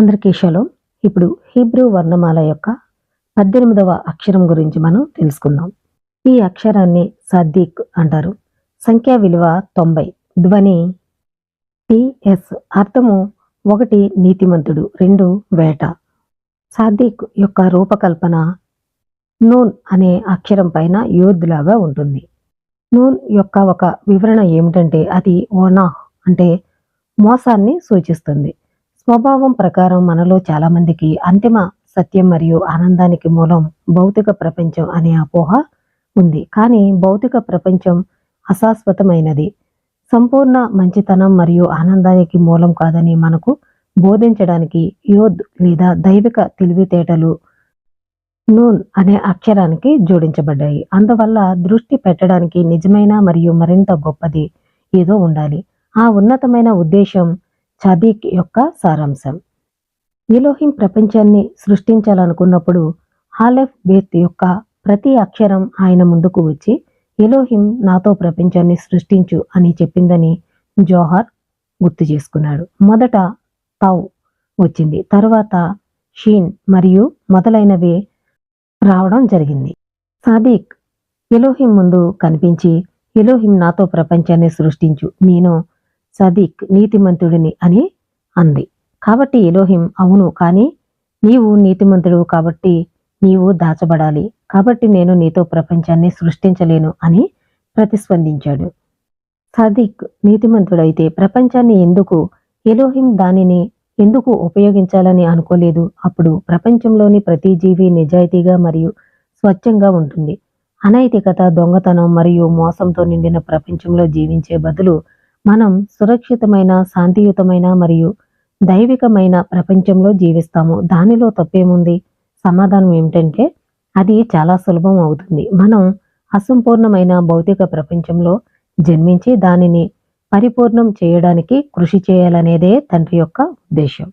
అందరికీ షలో. ఇప్పుడు హీబ్రూ వర్ణమాల యొక్క పద్దెనిమిదవ అక్షరం గురించి మనం తెలుసుకుందాం. ఈ అక్షరాన్ని సద్దీక్ అంటారు. సంఖ్యా విలువ తొంభై. ధ్వని టిఎస్. అర్థము ఒకటి నీతిమంతుడు రెండు వేట. సాద్దీక్ యొక్క రూపకల్పన నూన్ అనే అక్షరం పైన యోధులాగా ఉంటుంది. నూన్ యొక్క ఒక వివరణ ఏమిటంటే అది ఓనాహ్ అంటే మోసాన్ని సూచిస్తుంది. స్వభావం ప్రకారం మనలో చాలా మందికి అంతిమ సత్యం మరియు ఆనందానికి మూలం భౌతిక ప్రపంచం అనే అపోహ ఉంది. కానీ భౌతిక ప్రపంచం అశాశ్వతమైనది. సంపూర్ణ మంచితనం మరియు ఆనందానికి మూలం కాదని మనకు బోధించడానికి యోద్ లేదా దైవిక తెలివితేటలు నూన్ అనే అక్షరానికి జోడించబడ్డాయి. అందువల్ల దృష్టి పెట్టడానికి నిజమైన మరియు మరింత గొప్పది ఏదో ఉండాలి. ఆ ఉన్నతమైన ఉద్దేశం చదీక్ యొక్క సారాంశం. ఎలోహిం ప్రపంచాన్ని సృష్టించాలనుకున్నప్పుడు హాలెఫ్ బేత్ యొక్క ప్రతి అక్షరం ఆయన ముందుకు వచ్చి ఎలోహిం నాతో ప్రపంచాన్ని సృష్టించు అని చెప్పిందని జోహార్ గుర్తు చేసుకున్నాడు. మొదట తౌ వచ్చింది తరువాత షీన్ మరియు మొదలైనవి రావడం జరిగింది. సాదిక్ ఎలోహిం ముందు కనిపించి ఎలోహిం నాతో ప్రపంచాన్ని సృష్టించు నేను సదీక్ నీతిమంతుడిని అని అంది. కాబట్టి ఎలోహిం అవును కానీ నీవు నీతిమంతుడు కాబట్టి నీవు దాచబడాలి. కాబట్టి నేను నీతో ప్రపంచాన్ని సృష్టించలేను అని ప్రతిస్పందించాడు. సదీక్ నీతిమంతుడైతే ప్రపంచాన్ని ఎందుకు ఎలోహిం దానిని ఎందుకు ఉపయోగించాలని అనుకోలేదు? అప్పుడు ప్రపంచంలోని ప్రతి జీవి నిజాయితీగా మరియు స్వచ్ఛంగా ఉంటుంది. అనైతికత దొంగతనం మరియు మోసంతో నిండిన ప్రపంచంలో జీవించే బదులు మనం సురక్షితమైన శాంతియుతమైన మరియు దైవికమైన ప్రపంచంలో జీవిస్తాము. దానిలో తప్పేముంది? సమాధానం ఏమిటంటే అది చాలా సులభం అవుతుంది. మనం అసంపూర్ణమైన భౌతిక ప్రపంచంలో జన్మించి దానిని పరిపూర్ణం చేయడానికి కృషి చేయాలనేదే తండ్రి యొక్క ఉద్దేశం